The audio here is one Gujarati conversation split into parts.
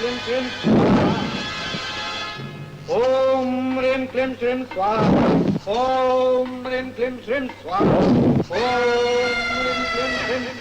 क्लीं क्लीं ॐ ह्रीं क्लीं श्रीं स्वाहा ॐ ह्रीं क्लीं श्रीं स्वाहा ॐ ह्रीं क्लीं श्रीं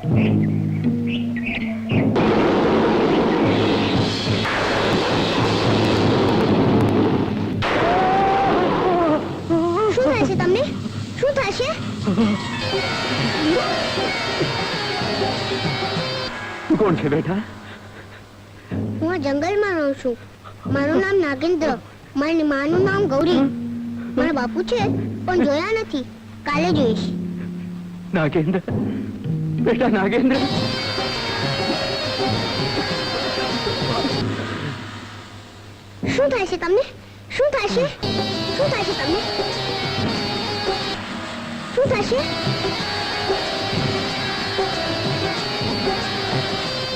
કોણ છે બેટા? હું આ જંગલમાં રહું છું. મારું નામ નાગેન્દ્ર. મારી માનું નામ ગૌરી. મારા બાપુ છે પણ જોયા નથી. કાલે જોઈશ. નાગેન્દ્ર? બેટા નાગેન્દ્ર શું થશે તમને? શું થશે તમને? શું થશે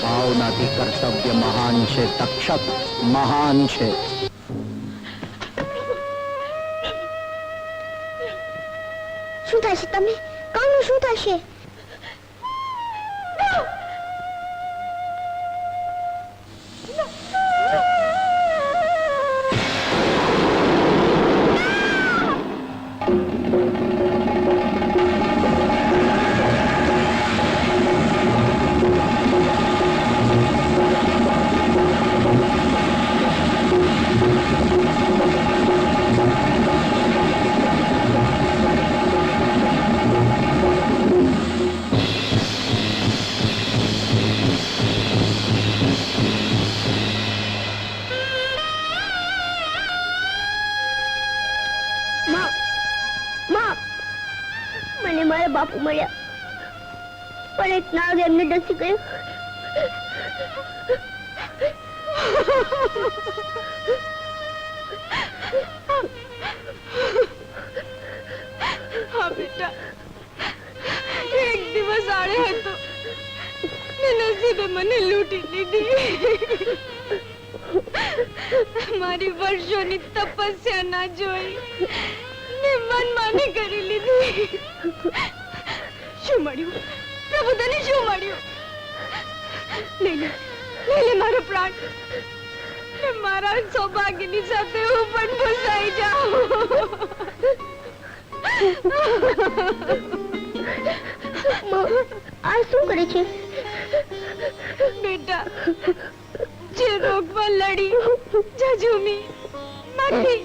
ભાવનાથી કર્તવ્ય મહાન છે તક્ષક મહાન છે. શું થશે તમને? કોનું શું થશે મારા બાપુ મળ્યા. પણ એક નાગ એમને ડસી ગયો હા, બેટા. એક દિવસ આડે હતો. ને નસીબે મને લૂંટી લીધી. મારી વર્ષોની તપસ્યા ના જોઈ. ને મનમાની કરી લીધી. શું મળ્યું? પ્રભુ તને શું મળ્યું? લઈ લે લઈ લે મારો પ્રાણ. ને મારા સૌભાગ્યની સાથે હું પણ ફસાઈ જાઉં. આ શું કરે છે? બેટા જે રોગમાં લડી જજુમી. નથી.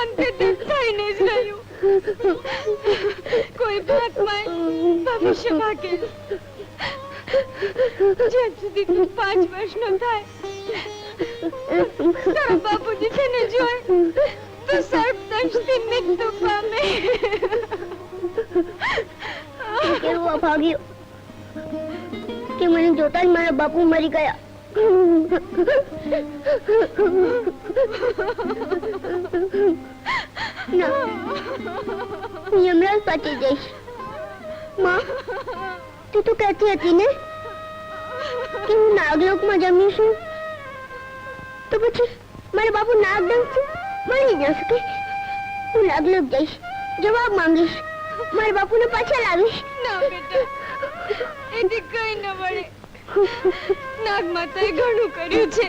અંતે તે થઈને જ રહ્યું. કોઈ જ્યાં સુધી પાંચ વર્ષનો થાય, તારા બાપુજી છે ને જોય, તો સર્પદંશથી મૃત્યુ પામે. કેવું અભાગ્યો કે મને જોતા મારા બાપુ મરી ગયા. હું યમરાજ પાટી જઈશ. માં, તું તો કહેતી હતી ને? કે હું નાગલોકમાં જમી છું? તો પછી મારા બાપુ નાગડંખથી મળી ન શકે. હું નાગલોક જઈશ. જવાબ માંગીશ. મારા બાપુને પાછા લાવીશ. ના બેટા, એથી કઈ ન મળે. નાગ માતાએ ઘણું કર્યું છે.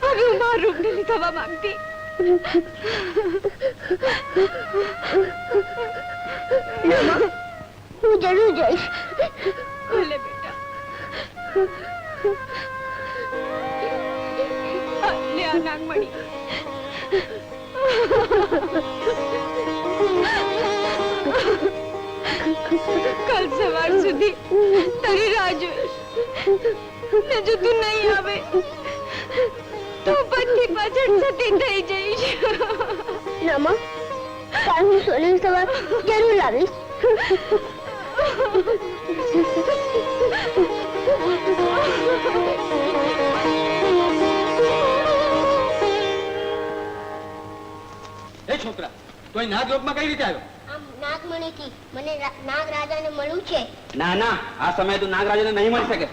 હવે હું મારું નથી થવા માંગતી. હું જરૂર જઈશ. ભલે બેટા. લે આ નાગમણી. કાલ સવાર સુધી તારી રાહ જોઈશ. ને જો તું નહીં આવે. તો પછી પાછળ સતી થઈ જઈશ. ના માં કાલ હું સોની સવાર જરૂર લાવીશ? એ છોકરા તો ના નાગલોકમાં કઈ રીતે આવ્યો? આમ મને નાગરાજાને નાગ રાજાને મળવું છે? ના ના આ સમયે તું નાગરાજાને નહીં મળી શકે.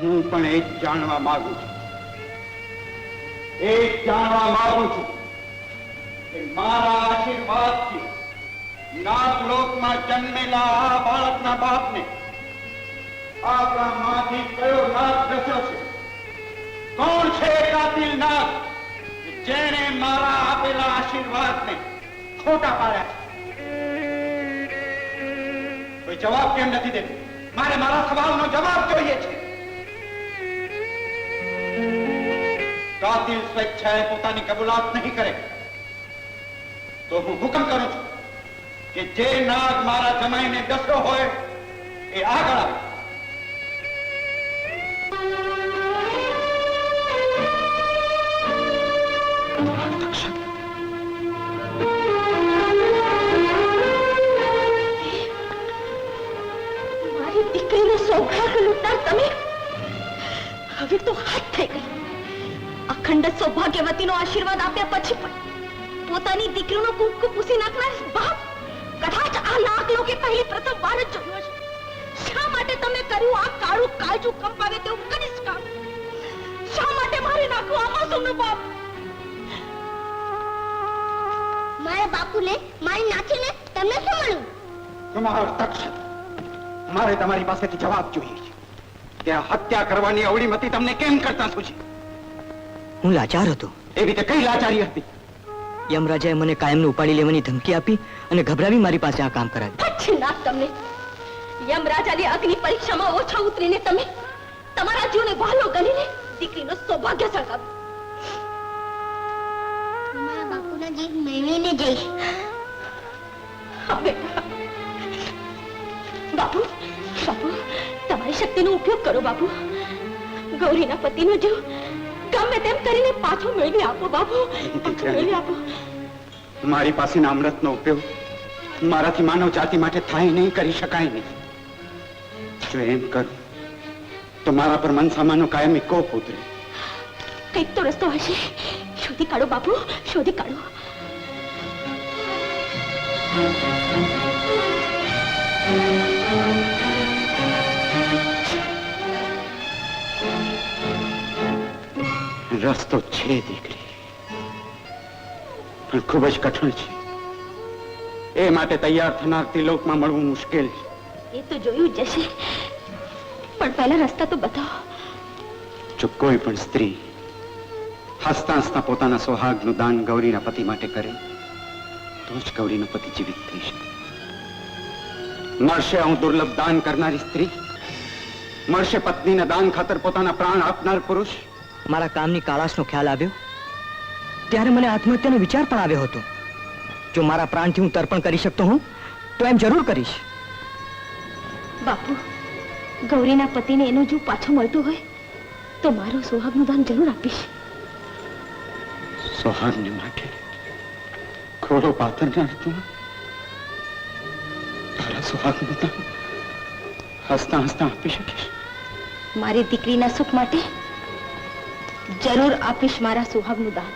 હું પણ એ જ જાણવા માંગુ છું. એ જ જાણવા માંગુ છું કે મારા આશીર્વાદથી નાગલોકમાં જન્મેલા આ બાળકના બાપને આપણામાંથી કયો નાગ દસ્યો છે? કોણ છે કાતિલ નાગ? જેણે મારા આપેલા આશીર્વાદને ખોટા પાડ્યા કોઈ જવાબ કેમ નથી દેતો? મારે મારા સવાલનો જવાબ જોઈએ છે. કાતિલ સ્વેચ્છાએ પોતાની કબૂલાત નહીં કરે. તો હું હુકમ કરું છું કે જે નાગ મારા જમાઈને ડસરો હોય એ આગળ આવે. માસૂમનો બાપ. મારા બાપુને મારી નાખીને તમને શું મળ્યું? કુમાર તક્ષક મારે તમારી પાસેથી જવાબ જોઈએ છે. કે હત્યા કરવાની અવળીમતી તમને કેમ કરતા સૂચી હું લાચાર હતો. એ રીતે કઈ લાચારી હતી? યમરાજાએ મને કાયમને ઉપાડી લેવાની ધમકી આપી અને ગભરાવી મારી પાસે આ કામ કરાવ્યું. પછી ના તમને. યમરાજાની અગ્નિ પરીક્ષામાં ઓછા ઉતરીને તમે તમારા જીવને વહાલો ગણીને દીકરીનો સૌભાગ્ય સળગાવ્યું મારા બાપુના જીવ મેળવીને જઈશ. બાપુ બાપુ તમારી શક્તિનો ઉપયોગ કરો બાપુ. ગૌરીના પતિનો જીવ ગમે તેમ કરીને પાછો મેળવી આપો બાપુ. મેળવી આપો. મારી પાસેના અમૃતનો ઉપયોગ મારાથી માનવ જાતિ માટે થાય નહીં કરી શકાય નહીં. જો એમ કરું તો મારા પર મનસામાનો કાયમી કોપ ઉતરે. કંઈક તો રસ્તો હશે. શોધી કાઢો બાપુ શોધી કાઢો. રસ્તો છે દીકરી. પણ ખૂબ જ કઠણ છે. એ માટે તૈયાર થનાર તિલોકમાં મળવું મુશ્કેલ છે. એ તો જોયું જશે. પણ પહેલા રસ્તા તો બતાવો. જો કોઈ પણ સ્ત્રી હસતા હસતા પોતાના સોહાગનું દાન ગૌરીના પતિ માટે કરે તો જ ગૌરીનો પતિ જીવિત થઈ શકે. મળશે હું દુર્લભ દાન કરનારી સ્ત્રી મળશે પત્નીના દાન ખાતર પોતાના પ્રાણ આપનાર પુરુષ. મારા કામની કાળાશનો ખ્યાલ આવ્યો? ત્યારે મને આત્મહત્યાનો વિચાર પણ આવ્યો હતો. જો મારા પ્રાણથી હું તર્પણ કરી શકતો હું તો એમ જરૂર કરીશ. બાપુ ગૌરીના પતિને એનો જો પાછો મળતો હોય તો મારો સુહાગનું દાન જરૂર આપીશ. સોહાગને માટે ઘોડો પાથરનાર તું તારા સુહાગનું દાન હસતા હસતા આપી શકીશ મારી દીકરીના સુખ માટે જરૂર આપીશ મારા સુહાગનું દાન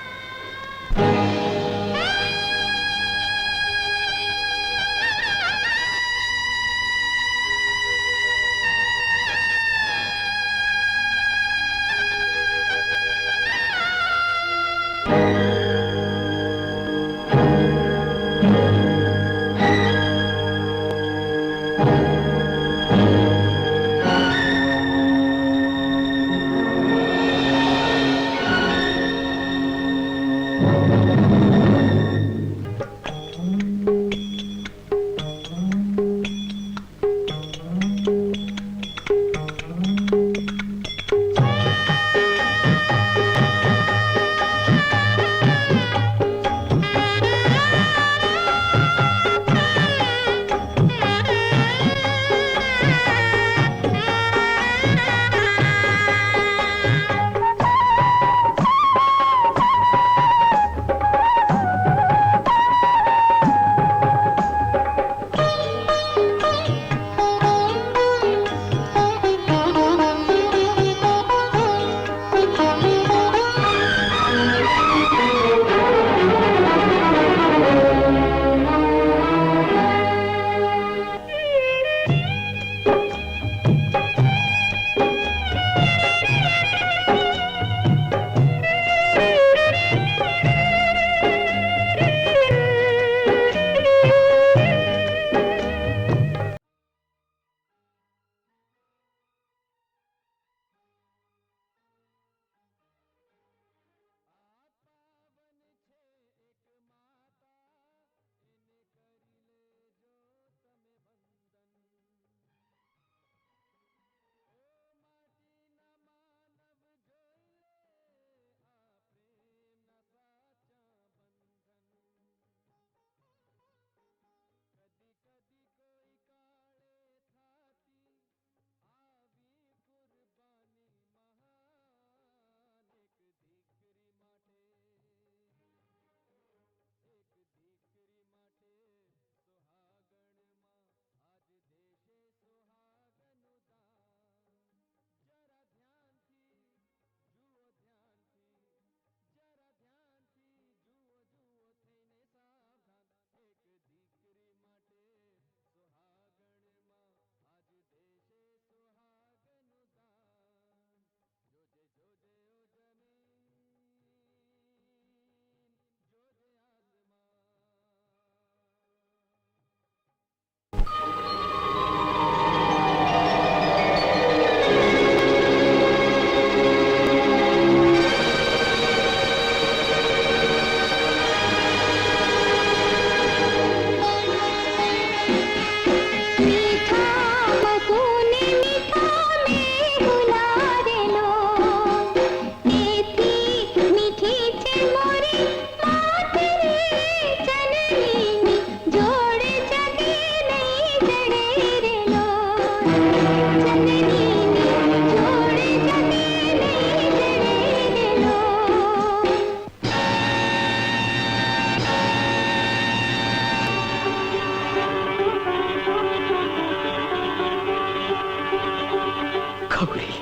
ગૌરી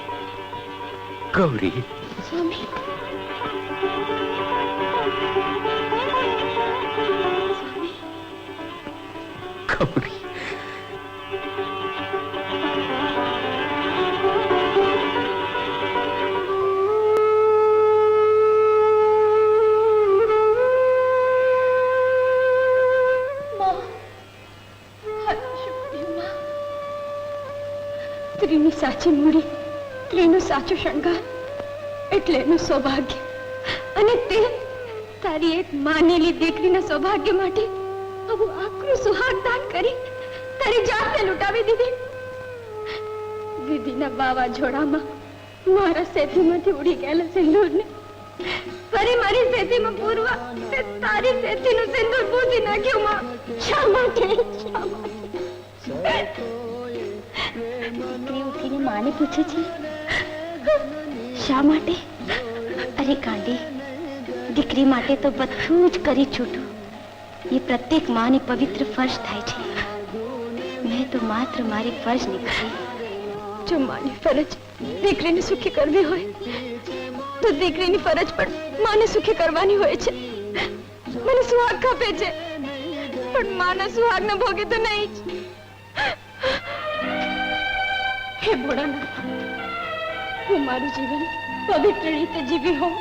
ગૌરી સ્વામી સ્ત્રીની સાચી મૂડી, સ્ત્રીનું સાચું શણગાર, એટલે એનું સૌભાગ્ય. અને તે તારી એક માનેલી દીકરીના સૌભાગ્ય માટે આવું આકરું સુહાગદાન કરી તારી જાતને લૂંટાવી દીધી. વિધિના વાવાઝોડામાં મારા સેતીમાંથી ઉડી ગયેલા સિંદૂરને ફરી મારી સેતીમાં પૂરવા તે તારી સેતીનું સિંદૂર પૂજી નાખ્યું, માં. શા માટે શા માટે માને પૂછે છે? શા માટે? અરે ગાંડી, દીકરી માટે તો બધું જ કરી છૂટું. એ પ્રત્યેક માને પવિત્ર ફર્શ થાય છે. મેં તો માત્ર મારી ફરજ નીકળી. જો માની ફરજ દીકરીને સુખી કરવી હોય, તો દીકરીની ફરજ પણ માને સુખી કરવાની હોય છે. મને સુહાગ ખપે છે, પણ માના સુહાગના ભોગે તો નહીં જ. હે ભોળાનાથ, હું મારું જીવન પવિત્ર રીતે જીવી હોઉં,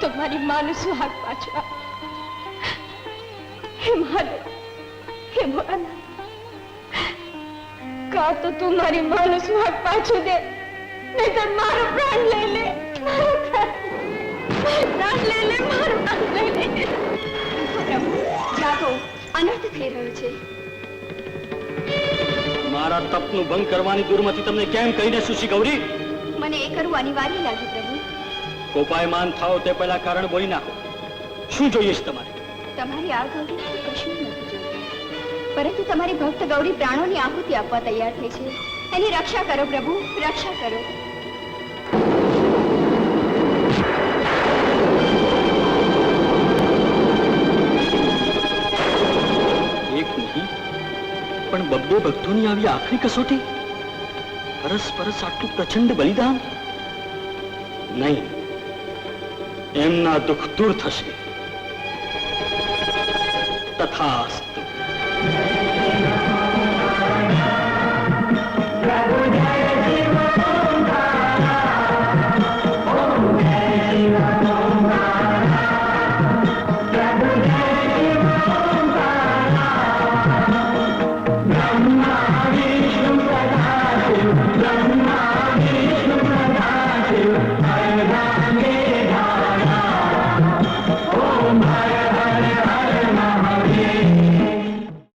તો મારી માનું સુહાગ પાછું. હે મહાદેવ હે ભોળાનાથ, કા તો તું મારી માનું સુહાગ પાછું દે, નહીતર મારો પ્રાણ લઈ લે પ્રાણ લઈ લે, મારો પ્રાણ અનર્થ થઈ રહ્યો છે મારા તપનું ભંગ કરવાની દુર્મતિ તમને કેમ કહીને સુશી ગૌરી? મને એ કરવું અનિવાર્ય લાગ્યું પ્રભુ. કોપાયમાન થાવ તે પહેલા કારણ બોલી નાખો. શું જોઈએ છે તમારે? તમારી આ ગૌરી કશું નથી જોયું. પરંતુ તમારી ભક્ત ગૌરી પ્રાણોની આહુતિ આપવા તૈયાર થઈ છે. એની રક્ષા કરો પ્રભુ રક્ષા કરો. બબ્બે ભક્તોની આવી આખરી કસોટી? પરસ્પરસ આટલું પ્રચંડ બલિદાન? નહીં. એમના દુઃખ દૂર થશે. તથાસ્તુ.